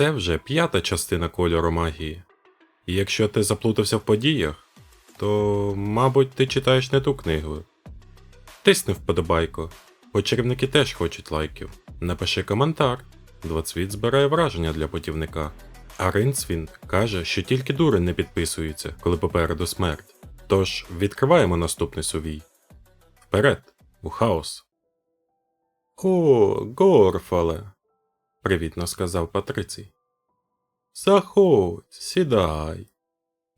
Це вже п'ята частина кольору магії. І якщо ти заплутався в подіях, то, мабуть, ти читаєш не ту книгу. Тисни вподобайку, бо теж хочуть лайків. Напиши коментар. Двоцвіт збирає враження для путівника. А Ринцвін каже, що тільки дури не підписуються, коли попереду смерть. Тож відкриваємо наступний сувій. Вперед, у хаос. О, Горфале, привітно сказав Патрицій. Заходь, сідай.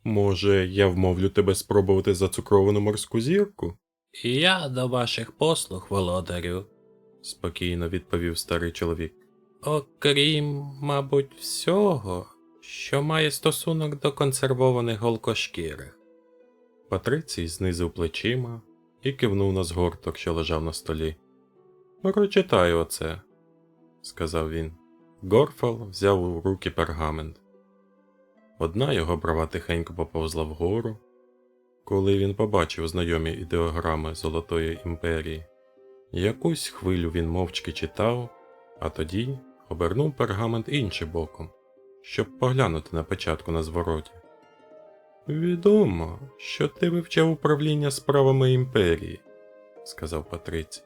Може, я вмовлю тебе спробувати зацукровану морську зірку? Я до ваших послуг, володарю. спокійно відповів старий чоловік. Окрім, мабуть, всього, що має стосунок до консервованих голкошкірих. Патрицій знизив плечима і кивнув на згорток, що лежав на столі. Прочитай оце, сказав він. Горфал взяв у руки пергамент. Одна його брава тихенько поповзла вгору, коли він побачив знайомі ідеограми Золотої імперії. Якусь хвилю він мовчки читав, а тоді обернув пергамент іншим боком, щоб поглянути на печатку на звороті. Відомо, що ти вивчав управління справами імперії, сказав Патрицій.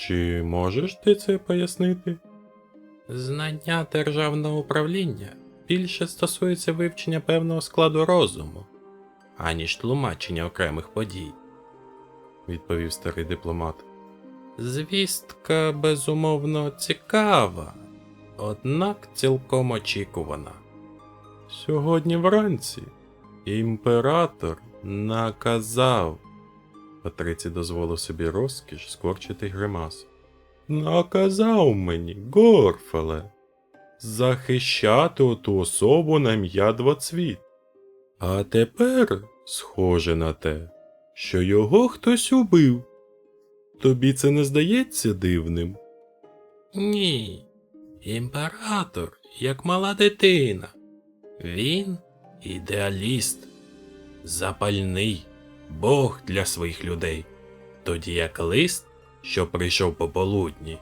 Чи можеш ти це пояснити? Знання державного управління більше стосується вивчення певного складу розуму, аніж тлумачення окремих подій. відповів старий дипломат. Звістка безумовно цікава, однак цілком очікувана. Сьогодні вранці імператор наказав. Патрицій дозволив собі розкіш скорчити гримас. Наказав мені, Горфеле, захищати оту особу на ім'я Двоцвіт. А тепер схоже на те, що його хтось убив. Тобі це не здається дивним? Ні, імператор, як мала дитина. Він ідеаліст, запальний, Бог для своїх людей, тоді як лист, що прийшов пополудні.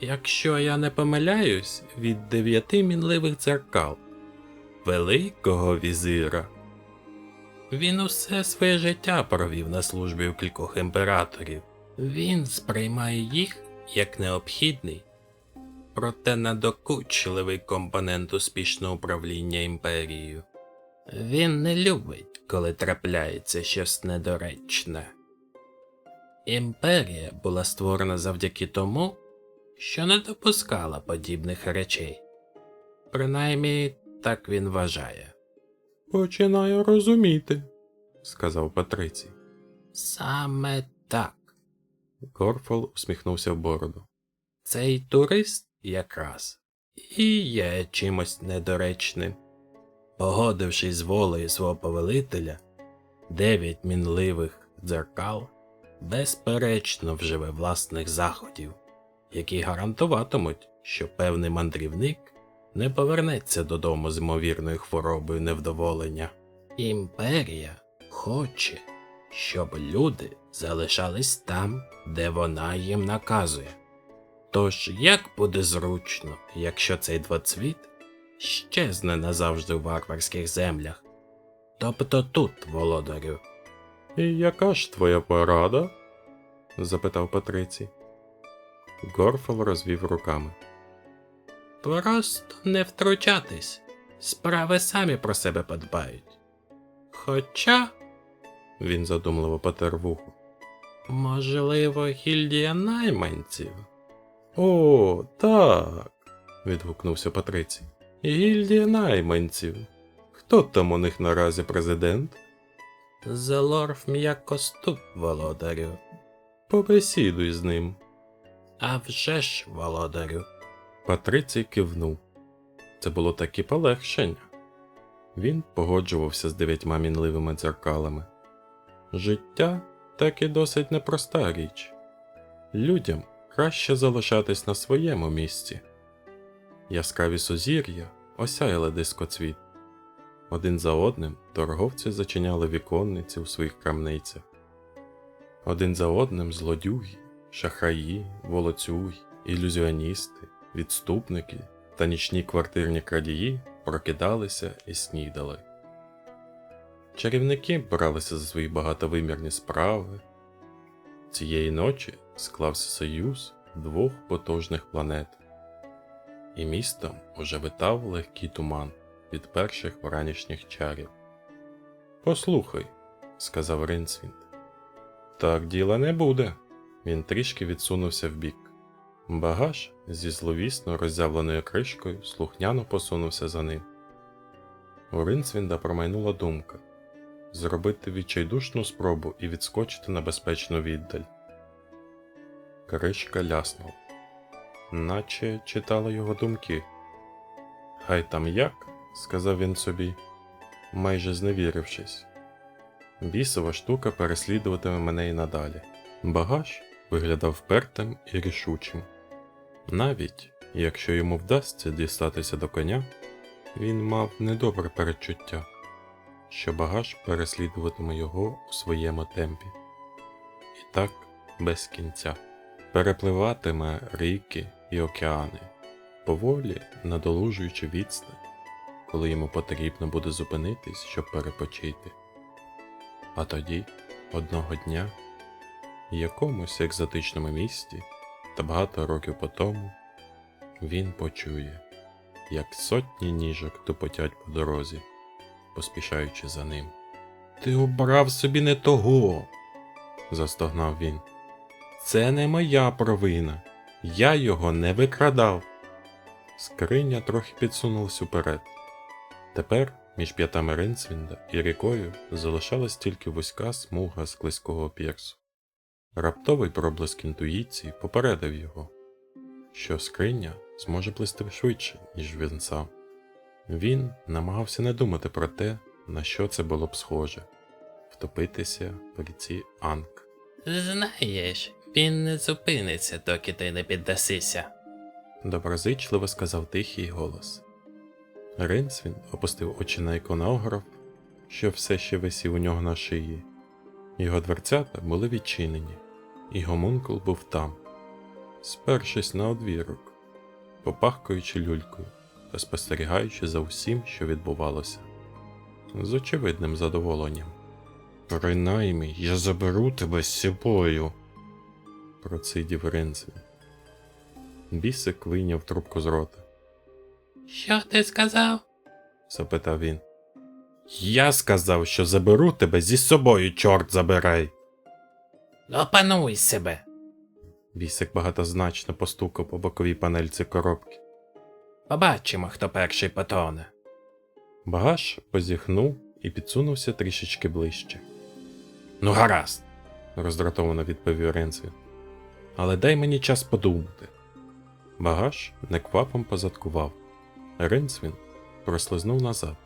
Якщо я не помиляюсь, від дев'яти мінливих дзеркал, великого візира. Він усе своє життя провів на службі у кількох імператорів. Він сприймає їх як необхідний, проте надокучливий компонент успішного управління імперією. Він не любить, коли трапляється щось недоречне. Імперія була створена завдяки тому, що не допускала подібних речей. Принаймні, так він вважає. Починаю розуміти, сказав Патрицій. Саме так. Горфал усміхнувся в бороду. Цей турист якраз і є чимось недоречним. Погодившись з волею свого повелителя, дев'ять мінливих дзеркал безперечно вживе власних заходів, які гарантуватимуть, що певний мандрівник не повернеться додому з ймовірною хворобою невдоволення. Імперія хоче, щоб люди залишались там, де вона їм наказує. Тож як буде зручно, якщо цей двоцвіт щезне назавжди у варварських землях? Тобто тут, володарю. І яка ж твоя порада? запитав Патрицій. Горфал розвів руками. Просто не втручатись. Справи самі про себе подбають. Хоча, Він задумливо потер вухо. можливо, гільдія найманців. О, так. відгукнувся Патрицій. Гільдія найманців. Хто там у них наразі президент? Зелорф м'якоступ, володарю. Побесідуй з ним. А вже ж, володарю. Патрицій кивнув. Це було таке полегшення. Він погоджувався з дев'ятьма мінливими дзеркалами. Життя таки досить непроста річ. Людям краще залишатись на своєму місці. Яскраві сузір'я осяяли дискоцвіт. Один за одним торговці зачиняли віконниці у своїх крамницях. Один за одним злодюги, шахраї, волоцюги, ілюзіоністи, відступники та нічні квартирні крадії прокидалися і снідали. Чарівники бралися за свої багатовимірні справи. Цієї ночі склався союз двох потужних планет, і містом уже витав легкий туман від перших вранішніх чарів. Послухай, сказав Ринсвінд. Так діла не буде. Він трішки відсунувся вбік. Багаж зі зловісно роззявленою кришкою слухняно посунувся за ним. У Ринсвінда промайнула думка зробити відчайдушну спробу і відскочити на безпечну віддаль. Кришка ляснула, наче читала його думки. Хай там як, сказав він собі, майже зневірившись. Бісова штука переслідуватиме мене і надалі. Багаж виглядав впертим і рішучим. Навіть якщо йому вдасться дістатися до коня, він мав недобре передчуття, що багаж переслідуватиме його у своєму темпі. І так без кінця перепливатиме ріки і океани, поволі надолужуючи відстань, коли йому потрібно буде зупинитись, щоб перепочити. А тоді, одного дня, в якомусь екзотичному місті та багато років по тому, він почує, як сотні ніжок тупотять по дорозі, поспішаючи за ним. Ти обрав собі не того, застогнав він. Це не моя провина. Я його не викрадав. Скриня трохи підсунулась уперед. Тепер між п'ятами Ринцвінда і рікою залишалась тільки вузька смуга склизького пірсу. Раптовий проблиск інтуїції попередив його, що скриня зможе плисти швидше, ніж він сам. Він намагався не думати про те, на що це було б схоже втопитися в ріці Анк. Знаєш, він не зупиниться, доки ти не піддасися. доброзичливо сказав тихий голос. Ринсвін опустив очі на іконограф, що все ще висів у нього на шиї. Його дверцята були відчинені, і гомункул був там, спершись на одвірок, попахкуючи люлькою та спостерігаючи за усім, що відбувалося, з очевидним задоволенням. Принаймні, я заберу тебе з собою, процидів Ринсвін. Бісик вийняв трубку з рота. Що ти сказав? запитав він. Я сказав, що заберу тебе зі собою, чорт забирай. Опануй себе. Бісик багатозначно постукав по боковій панельці коробки. Побачимо, хто перший потоне. Багаж позіхнув і підсунувся трішечки ближче. Ну, гаразд, роздратовано відповів Ренцвін. Але дай мені час подумати. Багаж неквапом позадкував. Ренцвін прослизнув назад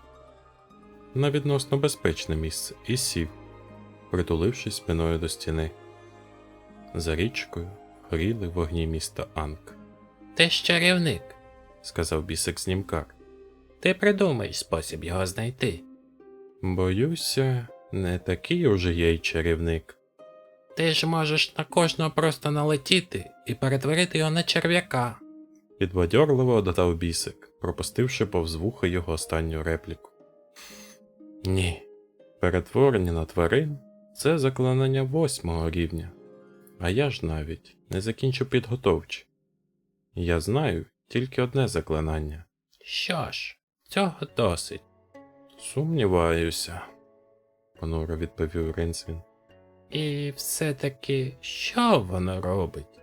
на відносно безпечне місце і сів, притулившись спиною до стіни. За річкою горіли вогні міста Анк, Ти ж чарівник. сказав бісик знімкар. Ти придумай спосіб його знайти. Боюся, не такий уже я й чарівник. Ти ж можеш на кожного просто налетіти і перетворити його на черв'яка. Підбадьорливо додав бісик, пропустивши повз вуха його останню репліку. Ні, перетворення на тварин це заклинання восьмого рівня, а я ж навіть не закінчу підготовчі. Я знаю тільки одне заклинання. Що ж, цього досить. Сумніваюся, понуро відповів Ринсвін. І все-таки що воно робить?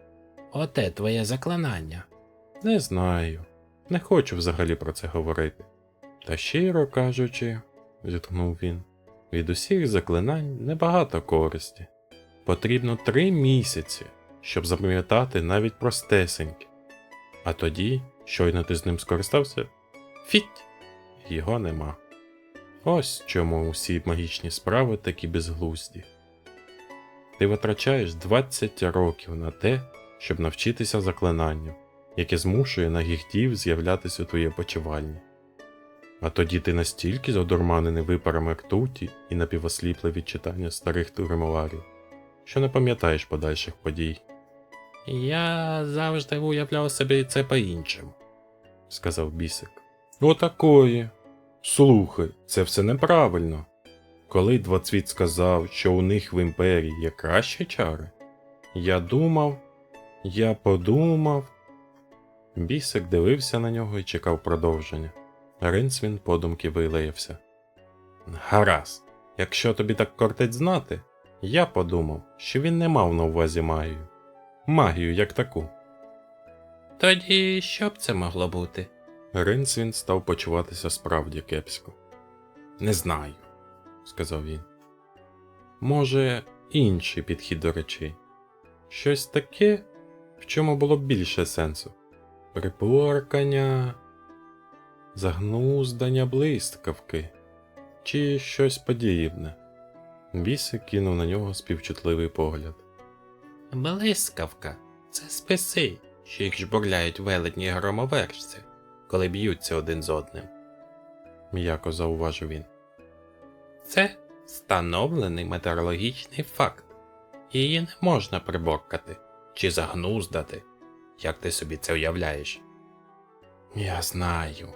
Оте твоє заклинання. Не знаю, не хочу взагалі про це говорити. Та щиро кажучи, зітхнув він, від усіх заклинань небагато користі. Потрібно три місяці, щоб запам'ятати навіть простесеньке. А тоді, щойно ти з ним скористався, фіть, його нема. Ось чому усі магічні справи такі безглузді. Ти витрачаєш 20 років на те, щоб навчитися заклинанню, яке змушує нагігтів з'являтися у твоїй почивальні. А тоді ти настільки задурманений випарами ртуті і напівосліпле від читання старих гримуарів, що не пам'ятаєш подальших подій. Я завжди уявляв собі це по-іншому. сказав бісик. Отакої. Слухай, це все неправильно. Коли двоцвіт сказав, що у них в імперії є кращі чари, я думав, я подумав. Бісик дивився на нього і чекав продовження. Ринцвін подумки вилаявся. Гаразд, якщо тобі так кортить знати, я подумав, що він не мав на увазі магію. Магію як таку. Тоді що б це могло бути? Ринцвін став почуватися справді кепсько. Не знаю, сказав він. Може, інший підхід до речей. Щось таке, в чому було б більше сенсу. Приборкання, загнуздання блискавки чи щось подібне. Бісик кинув на нього співчутливий погляд. Блискавка це списи, що їх жбурляють велетні громовержці, коли б'ються один з одним. М'яко зауважив він. Це встановлений метеорологічний факт. Її не можна приборкати чи загнуздати, як ти собі це уявляєш. Я знаю,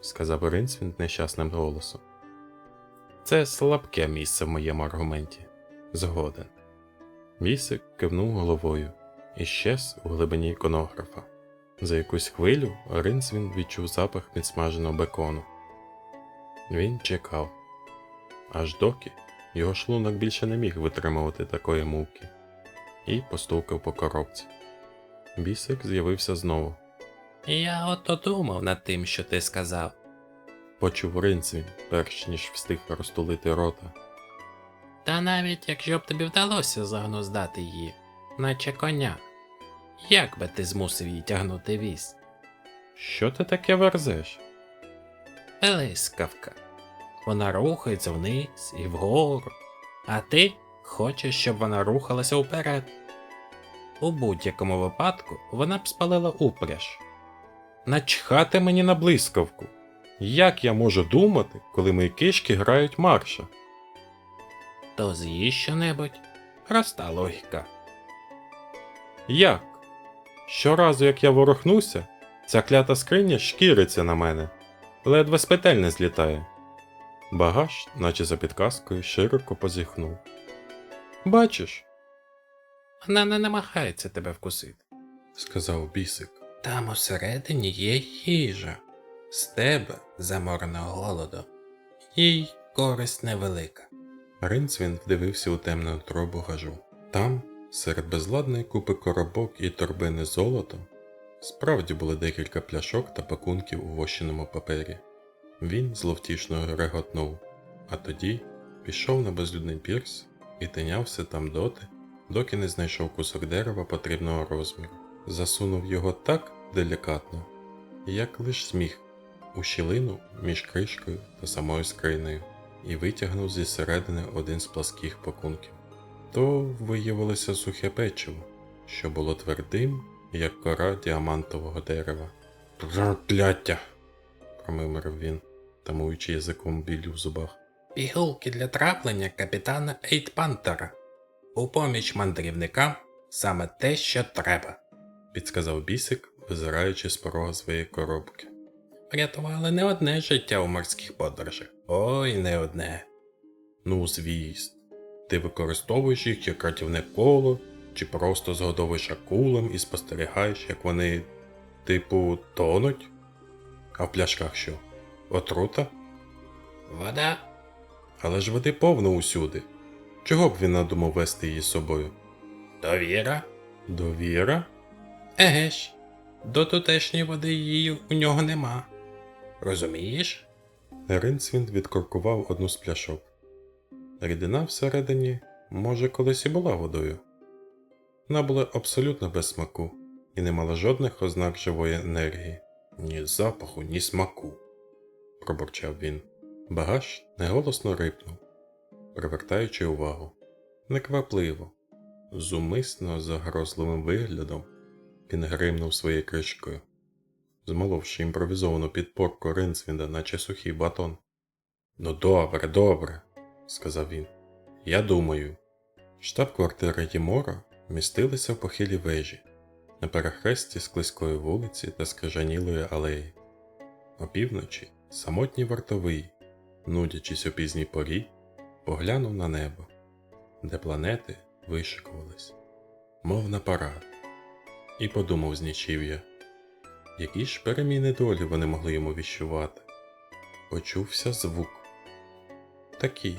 сказав Ринцвін нещасним голосом. Це слабке місце в моєму аргументі. Згоден. Бісик кивнув головою і щез у глибині іконографа. За якусь хвилю Ринцвін відчув запах підсмаженого бекону. Він чекав, аж доки його шлунок більше не міг витримувати такої муки, і постукав по коробці. Бісик з'явився знову. Я ото думав над тим, що ти сказав. Почув Ринцвін, перш ніж встиг розтулити рота. Та навіть якщо б тобі вдалося загнуздати її, наче коня, як би ти змусив її тягнути віз? Що ти таке верзеш? Блискавка. Вона рухається вниз і вгору, а ти хочеш, щоб вона рухалася вперед. У будь-якому випадку вона б спалила упряж. Начхати мені на блискавку. Як я можу думати, коли мої кишки грають марша? То з'їж щонебудь. Проста логіка. Як? Щоразу, як я ворухнуся, ця клята скриня шкіриться на мене, ледве з петель не злітає. Багаж, наче за підказкою, широко позіхнув. Бачиш, Вона не намагається тебе вкусити. сказав бісик. Там усередині є їжа. З тебе замореного голоду. Їй користь невелика. Ринцвін вдивився у темну тробу гажу. Там, серед безладної купи коробок і торбини золотом, справді були декілька пляшок та пакунків у вощеному папері. Він зловтішно реготнув, а тоді пішов на безлюдний пірс і тинявся там доти, доки не знайшов кусок дерева потрібного розміру. Засунув його так делікатно, як лиш зміг, у щілину між кришкою та самою скринею і витягнув зі середини один з пласких пакунків. То виявилося сухе печиво, що було твердим, як кора діамантового дерева. Прокляття! промимрив він, тамуючи язиком біль у зубах. Пігулки для траплення капітана Ейтпантера. У поміч мандрівникам саме те, що треба. підсказав бісик, визираючи з порога своєї коробки. Врятували не одне життя у морських подорожах. Ой, не одне. Ну, звісно, ти використовуєш їх як рятівне коло, чи просто згодовуєш акулам і спостерігаєш, як вони, типу, тонуть? А в пляшках що? Отрута? Вода Але ж води повно усюди. Чого б він надумав вести її з собою? довіра. Довіра? Еге ж, до тутешньої води її у нього нема. Розумієш? Ринцвінд відкоркував одну з пляшок. Рідина всередині, може, колись і була водою. Вона була абсолютно без смаку і не мала жодних ознак живої енергії, ні запаху, ні смаку, пробурчав він. Багаж неголосно рипнув, привертаючи увагу. Неквапливо, з умисно загрозливим виглядом, він гримнув своєю кришкою змоловши імпровізовану підпорку Ринцвінда, наче сухий батон. Ну добре, добре, сказав він. Я думаю. Штаб-квартира Ємора містилася в похилій вежі, на перехресті склизької вулиці та скажанілої алеї. Опівночі самотній вартовий, нудячись у пізній порі, поглянув на небо, де планети вишикувались, мов на парад, і подумав з нічів'я, які ж переміни долі вони могли йому віщувати. Почувся звук. Такий,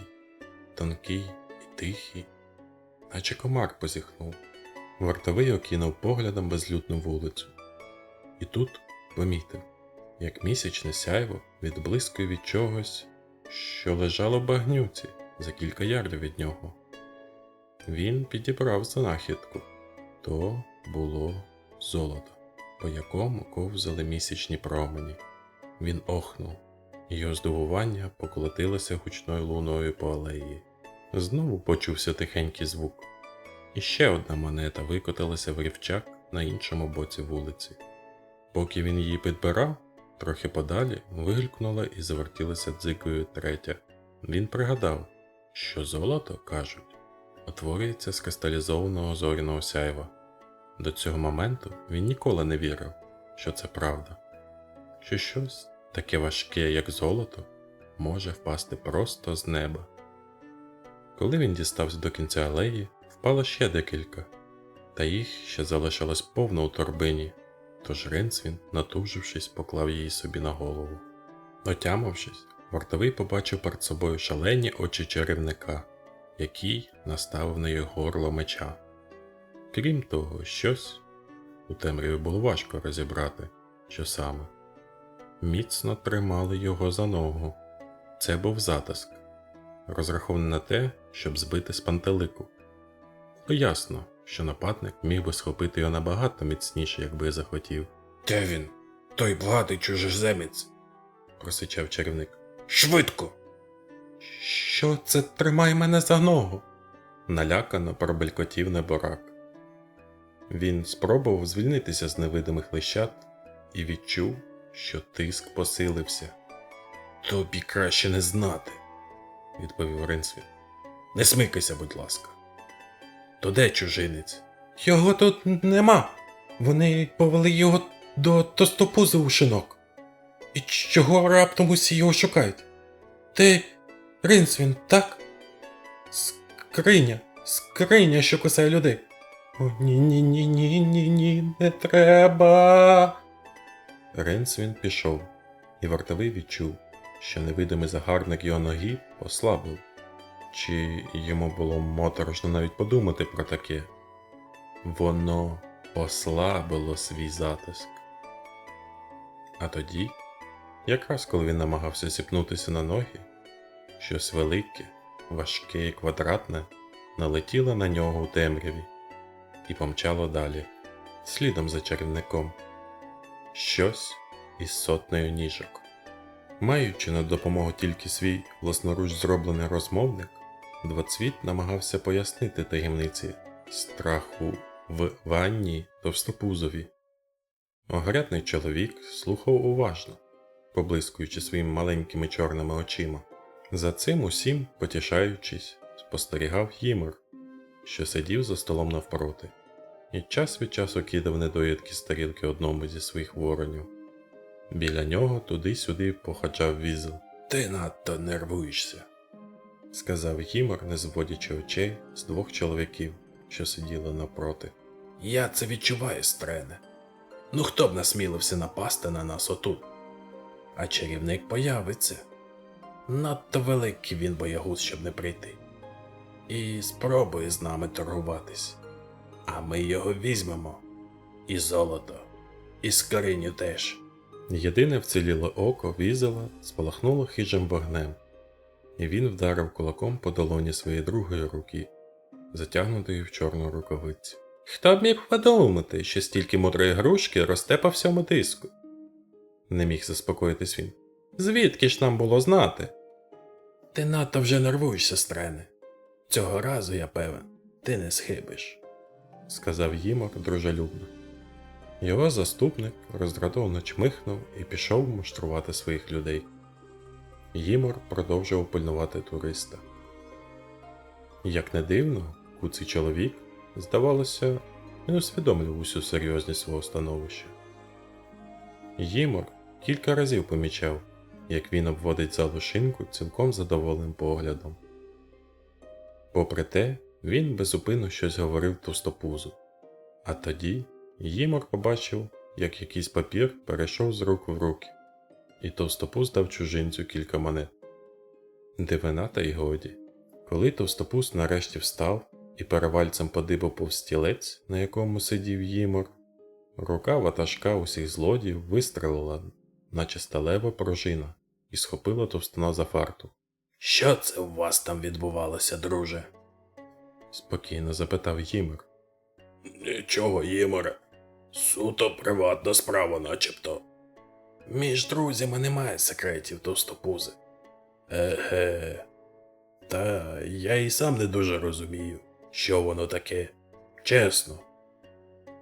тонкий і тихий, наче комар позіхнув. Вартовий окинув поглядом безлюдну вулицю. І тут помітив, як місячне сяйво відблискує від чогось, що лежало в багнюці за кілька ярдів від нього. Він підібрав знахідку. То було золото, по якому ковзали місячні промені. Він охнув, його здивування поколотилося гучною луною по алеї. Знову почувся тихенький звук. І ще одна монета викотилася в рівчак на іншому боці вулиці. Поки він її підбирав, трохи подалі вигулькнула і завертілася дзикою третя. Він пригадав, що золото, кажуть, утворюється з кристалізованого зоряного сяйва. До цього моменту він ніколи не вірив, що це правда, що щось таке важке, як золото, може впасти просто з неба. Коли він дістався до кінця алеї, впало ще декілька, та їх ще залишалось повно у торбині, тож Ринцвін, натужившись, поклав її собі на голову. Отямившись, вартовий побачив перед собою шалені очі чарівника, який наставив на його горло меча. Крім того, щось у темряві було важко розібрати, що саме. Міцно тримали його за ногу. Це був затиск, розрахований на те, щоб збити з пантелику. Ясно, що нападник міг би схопити його набагато міцніше, якби захотів. Де він? Той благатий чужеземець. просичав чарівник. Швидко! Що це тримає мене за ногу? налякано пробелькотів неборак. Він спробував звільнитися з невидимих лищат і відчув, що тиск посилився, Тобі краще не знати. відповів Ринсвіт. Не смикайся, будь ласка. То де чужинець? Його тут нема. Вони повели його до тостопузи у шинок. І чого раптом усі його шукають? Ти Ринсвін, так? Скриня, скриня, що кусає людей. О, ні, ні, ні, ні, ні, ні, не треба. Ринсвін пішов, і вартовий відчув, що невидимий загарбник його ноги ослабив. Чи йому було моторошно навіть подумати про таке? Воно послабило свій затиск. А тоді, якраз коли він намагався зіпнутися на ноги, щось велике, важке і квадратне налетіло на нього у темряві і помчало далі, слідом за чарівником. Щось із сотнею ніжок. Маючи на допомогу тільки свій власноруч зроблений розмовник, Двоцвіт намагався пояснити таємниці страху в ванні товстопузові. Огрядний чоловік слухав уважно, поблискуючи своїми маленькими чорними очима. За цим усім, потішаючись, спостерігав Гімер, що сидів за столом навпроти, і час від часу кидав недоїдки з тарілки одному зі своїх воронів. Біля нього туди-сюди походжав візел. Ти надто нервуєшся. Сказав Гімор, не зводячи очей з двох чоловіків, що сиділи навпроти. Я це відчуваю, стрене. Ну хто б насмілився напасти на нас отут? А чарівник появиться. Надто великий він боягуз, щоб не прийти. І спробує з нами торгуватись. А ми його візьмемо. І золото, і скриню теж. Єдине вціліле око візела спалахнуло хижим вогнем, і він вдарив кулаком по долоні своєї другої руки, затягнутої в чорну рукавицю. Хто б міг подумати, що стільки мудрої грушки росте по всьому диску? Не міг заспокоїтись він. Звідки ж нам було знати? Ти надто вже нервуєшся, стрене. Цього разу, я певен, ти не схибиш. сказав Їмор дружелюбно. Його заступник роздратовано чмихнув і пішов муштрувати своїх людей. Їмор продовжував пильнувати туриста. Як не дивно, куций чоловік, здавалося, Він усвідомлював усю серйозність свого становища. Їмор кілька разів помічав, як він обводить залу шинку цілком задоволеним поглядом. Попри те, він безупинно щось говорив товстопузу. А тоді Їмор побачив, як якийсь папір перейшов з рук в руки, і товстопуз дав чужинцю кілька монет. Дивина та й годі. Коли товстопуз нарешті встав і перевальцем подибав повз стілець, на якому сидів Їмор, рука ватажка усіх злодіїв вистрелила, наче сталева пружина, і схопила товстуна за фарту. Що це у вас там відбувалося, друже? Спокійно запитав Їмор. Нічого, Їморе. Суто приватна справа, начебто. Між друзями немає секретів товстопузи. Еге. Та я і сам не дуже розумію, що воно таке. Чесно.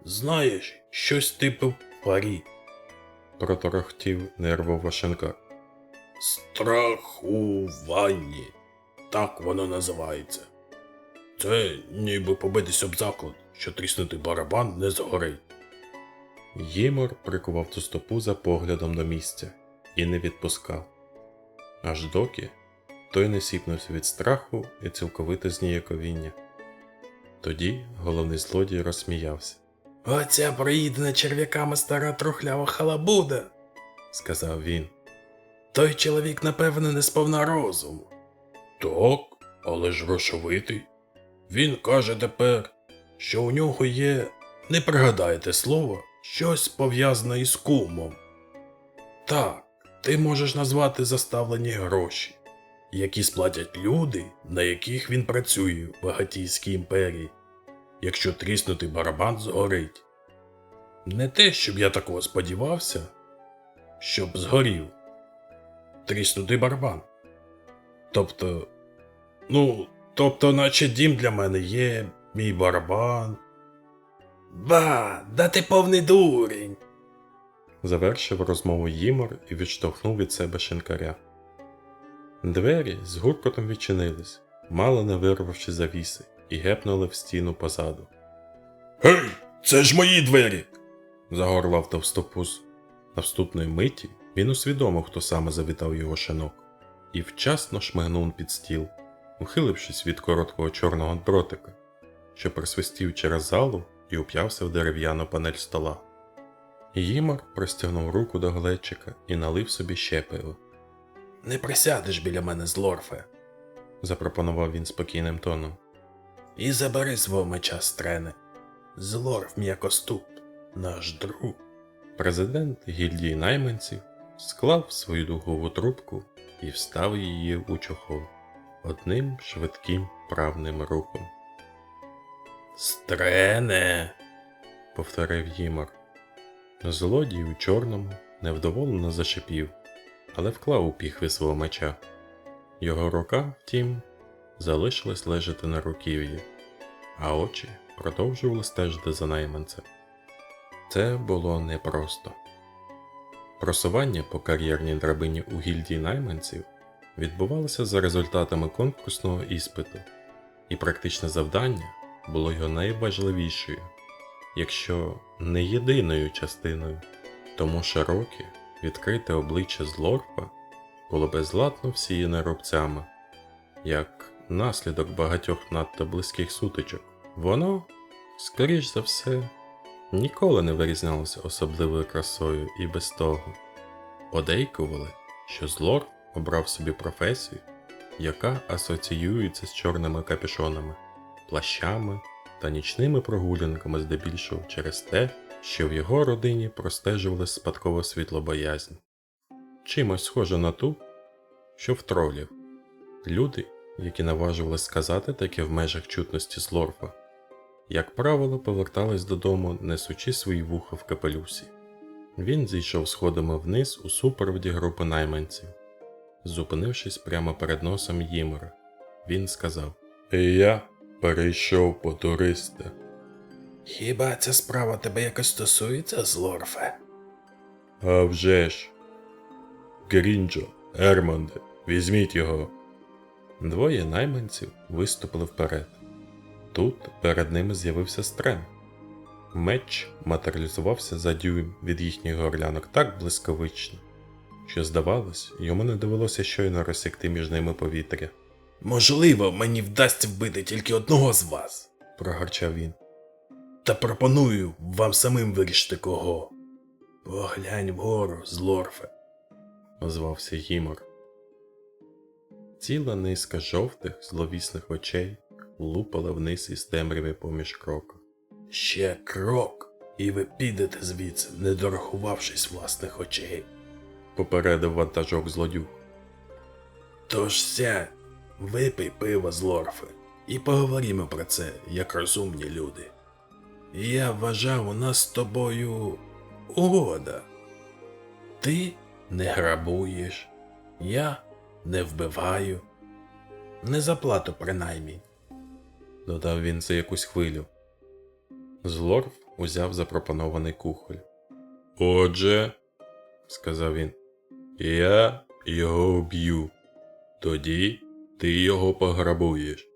Знаєш, щось типу парі. Проторохтів нервово Шенкар. Страхуванні. Так воно називається. Це ніби побитись об заклад, що тріснути барабан не згорить. Їмор прикував товстопуза поглядом до місця і не відпускав. Аж доки той не сіпнувся від страху і цілковите зніяковіння. Тоді головний злодій розсміявся, Оця проїдена черв'яками стара трухлява халабуда, сказав він. той чоловік, напевно, не сповна розуму. Так, але ж грошовитий. Він каже тепер, що у нього є, не пригадаєте слово, щось пов'язане із кумом. Так, ти можеш назвати заставлені гроші, які сплатять люди, на яких він працює в багатійській імперії, якщо тріснути барабан згорить. Не те, щоб я такого сподівався, щоб згорів. Тріснути барабан. Тобто, ну, тобто, наче дім для мене є, мій барабан. Ба, да ти повний дурень. Завершив розмову Їмор і відштовхнув від себе шинкаря. Двері з гуркотом відчинились, мало не вирвавши завіси, і гепнули в стіну позаду. Гей, це ж мої двері. Загорлав товстопуз. Наступної миті він усвідомив, хто саме завітав його шинок, і вчасно шмигнув під стіл, ухилившись від короткого чорного дротика, що присвистів через залу і уп'явся в дерев'яну панель стола. Їмар простягнув руку до глечика і налив собі ще пиво. Не присядеш біля мене з лорфе. Запропонував він спокійним тоном. І забери свого меча стрене. Злорф м'якоступ, наш друг. Президент гільдії найманців склав свою дугову трубку і встав її у чохол одним швидким правним рухом. Стрене. повторив Їмор. Злодій у чорному невдоволено зашипів, але вклав у піхви свого меча. Його рука, втім, залишилась лежати на руків'ї, а очі продовжували стежити за найманцем. Це було непросто. Просування по кар'єрній драбині у гільдії найманців відбувалося за результатами конкурсного іспиту, і практичне завдання було його найважливішою, якщо не єдиною частиною, тому широке, відкрите обличчя Злорфа було безладно всіяне рубцями, як наслідок багатьох надто близьких сутичок. Воно, скоріш за все, ніколи не вирізнялося особливою красою і без того. Подейкували, що Злор обрав собі професію, яка асоціюється з чорними капюшонами, плащами та нічними прогулянками здебільшого через те, що в його родині простежували спадково світлобоязнь. Чимось схоже на ту, що в тролів. Люди, які наважували сказати таке в межах чутності Злорфа, як правило, повертались додому, несучи свої вуха в капелюсі. Він зійшов сходами вниз у супроводі групи найманців. Зупинившись прямо перед носом Їмора, він сказав: Я перейшов по туриста. Хіба ця справа тебе якось стосується, Злорфе? А вже ж. Грінджо, Ермонде, візьміть його. Двоє найманців виступили вперед. Тут перед ними з'явився Стрен. Меч матеріалізувався за дюйм від їхніх горлянок так блискавично, що, здавалось, йому не довелося щойно розсікти між ними повітря. Можливо, мені вдасться вбити тільки одного з вас. Прогарчав він. Та пропоную вам самим вирішити кого. Поглянь вгору, злорфе. озвався Гімор. Ціла низка жовтих, зловісних очей лупала вниз із темряви поміж кроку. Ще крок, і ви підете звідси, не дорахувавшись власних очей. Попередив вантажок злодюг. Тож сядь, випий пиво з лорфи і поговоримо про це, як розумні люди. Я вважав у нас з тобою угода. Ти не грабуєш, я не вбиваю. Не заплату принаймні. додав він за якусь хвилю. Злорф узяв запропонований кухоль. Отже, сказав він, я його вб'ю. Тоді ти його пограбуєш.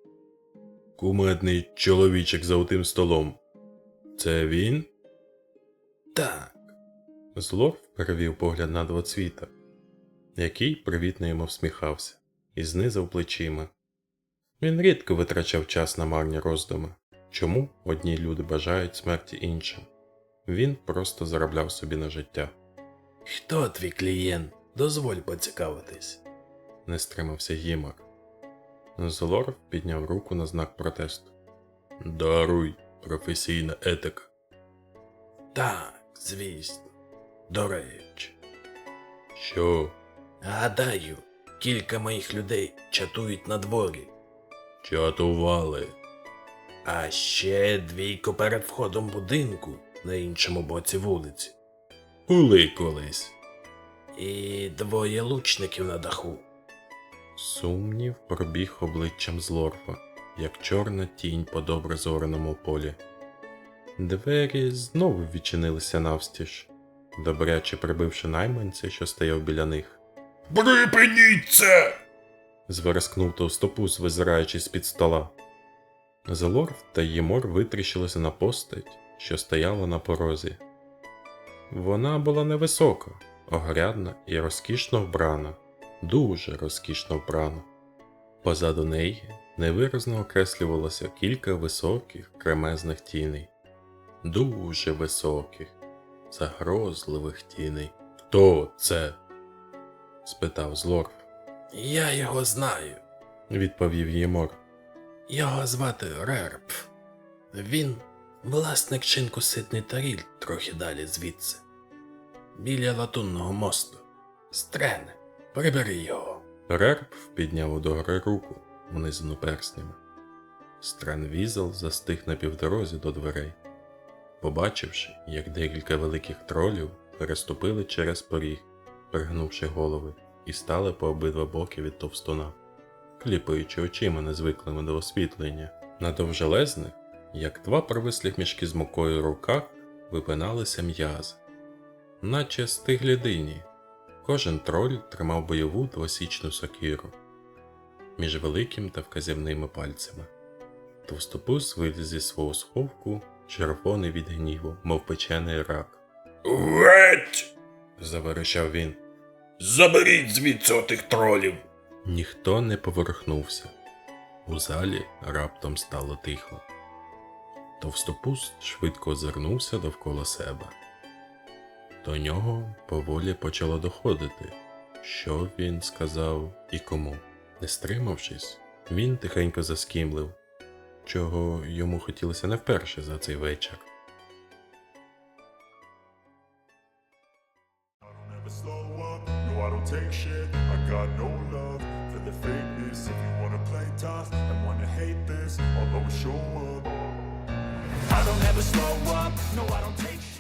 Кумедний чоловічок за отим столом. Це він? Так, Злорф перевів погляд на двоцвіта, який привітно йому всміхався, і знизав плечима. Він рідко витрачав час на марні роздуми, чому одні люди бажають смерті іншим. Він просто заробляв собі на життя, хто твій клієнт? Дозволь поцікавитись. не стримався Гімар. Злорф підняв руку на знак протесту. Даруй, професійна етика. Так, звісно. До речі. Що? Гадаю, кілька моїх людей чатують на дворі, Чатували. а ще двійко перед входом будинку на іншому боці вулиці, Були колись. і двоє лучників на даху. Сумнів пробіг обличчям Злорфа, як чорна тінь по добре зореному полі. Двері знову відчинилися навстіж, добряче прибивши найманця, що стояв біля них. Припиніть це! Зверескнув товстопуз, визираючи з-під стола. Злорф та Ємор витріщилися на постать, що стояла на порозі. Вона була невисока, огрядна і розкішно вбрана, дуже розкішно вбрана. Позаду неї невиразно окреслювалося кілька високих кремезних тіней, дуже високих, загрозливих тіней. Хто це? спитав Злорф. Я його знаю. Відповів Ємор. Його звати Рерп. Він власник чинку ситний таріль трохи далі звідси. Біля латунного мосту. Стрене, прибери його. Рерп підняв догори руку, унизану перснями. Стран Візел застиг на півдорозі до дверей, побачивши, як декілька великих тролів переступили через поріг, пригнувши голови, і стали по обидва боки від товстуна, кліпаючи очима незвиклими до освітлення. На довжелезних, як два провислих мішки з мукою руках, випиналися м'язи, наче стиглі дині. Кожен троль тримав бойову двосічну сокиру між великим та вказівними пальцями. Товстопус виліз зі свого сховку, червоний від гніву, мов печений рак. Геть! Заверещав він. Заберіть звідси отих тролів! Ніхто не поворухнувся. У залі раптом стало тихо. Товстопуст швидко озирнувся довкола себе. До нього поволі почало доходити, що він сказав і кому. Не стримавшись, він тихенько заскімлив, чого йому хотілося не вперше за цей вечір. I don't ever slow up, no I don't take